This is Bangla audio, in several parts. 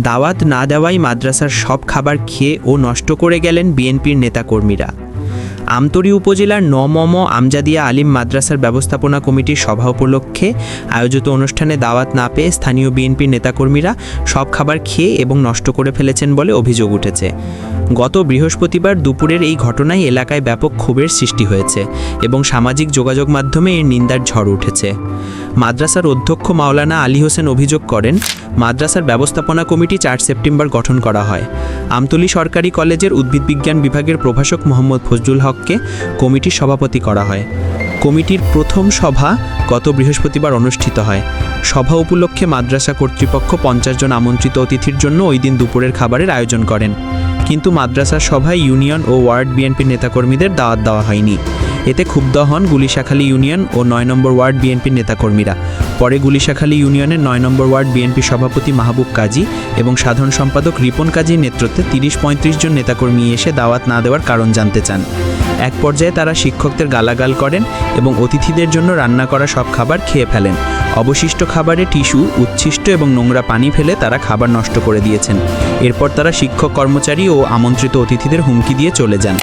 দাওয়াত না দেওয়াই মাদ্রাসার সব খাবার খেয়ে ও নষ্ট করে গেলেন বিএনপির নেতাকর্মীরা। আমতলী উপজেলার নমম আমজাদিয়া আলিম মাদ্রাসার ব্যবস্থাপনা কমিটির সভা উপলক্ষে আয়োজিত অনুষ্ঠানে দাওয়াত না পেয়ে স্থানীয় বিএনপির নেতাকর্মীরা সব খাবার খেয়ে এবং নষ্ট করে ফেলেছেন বলে অভিযোগ উঠেছে। গত বৃহস্পতিবার দুপুরের এই ঘটনায় এলাকায় ব্যাপক ক্ষোভের সৃষ্টি হয়েছে এবং সামাজিক যোগাযোগ মাধ্যমে এর নিন্দার ঝড় উঠেছে। মাদ্রাসার অধ্যক্ষ মাওলানা আলী হোসেন অভিযোগ করেন, মাদ্রাসার ব্যবস্থাপনা কমিটি চার সেপ্টেম্বর গঠন করা হয়। আমতলী সরকারি কলেজের উদ্ভিদবিজ্ঞান বিভাগের প্রভাষক মোহাম্মদ ফজলুল হককে কমিটির সভাপতি করা হয়। কমিটির প্রথম সভা গত বৃহস্পতিবার অনুষ্ঠিত হয়। সভা উপলক্ষে মাদ্রাসা কর্তৃপক্ষ পঞ্চাশ জন আমন্ত্রিত অতিথির জন্য ওই দিন দুপুরের খাবারের আয়োজন করেন। কিন্তু মাদ্রাসার সভায় ইউনিয়ন ও ওয়ার্ড বিএনপির নেতাকর্মীদের দাওয়াত দেওয়া হয়নি। এতে ক্ষুব্ধ হন গুলিশাখালী ইউনিয়ন ও নয় নম্বর ওয়ার্ড বিএনপির নেতাকর্মীরা। পরে গুলিশাখালী ইউনিয়নের নয় নম্বর ওয়ার্ড বিএনপি সভাপতি মাহবুব কাজী এবং সাধারণ সম্পাদক রিপন কাজীর নেতৃত্বে তিরিশ পঁয়ত্রিশ জন নেতাকর্মী এসে দাওয়াত না দেওয়ার কারণ জানতে চান। এক পর্যায়ে তারা শিক্ষকদের গালাগাল করেন এবং অতিথিদের জন্য রান্না করা সব খাবার খেয়ে ফেলেন। অবশিষ্ট খাবারে টিস্যু, উচ্ছিষ্ট এবং নোংরা পানি ফেলে তারা খাবার নষ্ট করে দিয়েছেন। এরপর তারা শিক্ষক কর্মচারী ও আমন্ত্রিত অতিথিদের হুমকি দিয়ে চলে যান।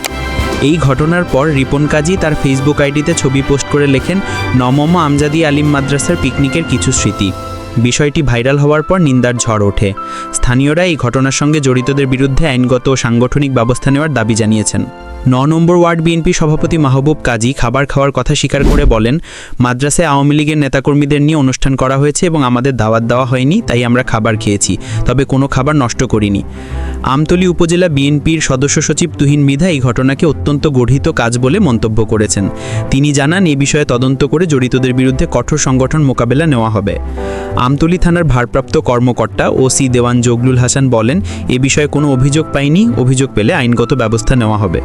এই ঘটনার পর রিপন কাজী তার ফেসবুক আইডিতে ছবি পোস্ট করে লেখেন, নমম আমজাদি আলিম মাদ্রাসার পিকনিকের কিছু স্মৃতি। বিষয়টি ভাইরাল হওয়ার পর নিন্দার ঝড় ওঠে। স্থানীয়রা এই ঘটনার সঙ্গে জড়িতদের বিরুদ্ধে আইনগত ও সাংগঠনিক ব্যবস্থা নেওয়ার দাবি জানিয়েছেন। ন নম্বর ওয়ার্ড বিএনপি সভাপতি মাহবুব কাজী খাবার খাওয়ার কথা স্বীকার করে বলেন, মাদ্রাসায় আওয়ামী লীগের নেতাকর্মীদের নিয়ে অনুষ্ঠান করা হয়েছে এবং আমাদের দাওয়াত দেওয়া হয়নি, তাই আমরা খাবার খেয়েছি, তবে কোনো খাবার নষ্ট করিনি। আমতলী উপজেলা বিএনপির সদস্য সচিব তুহিন মিধা এই ঘটনাকে অত্যন্ত গঠিত কাজ বলে মন্তব্য করেছেন। তিনি জানান, এ বিষয়ে তদন্ত করে জড়িতদের বিরুদ্ধে কঠোর সংগঠন মোকাবেলা নেওয়া হবে। আমতলী থানার ভারপ্রাপ্ত কর্মকর্তা ও সি দেওয়ান জগলুল হাসান বলেন, এ বিষয়ে কোনো অভিযোগ পায়নি অভিযোগ পেলে আইনগত ব্যবস্থা নেওয়া হবে।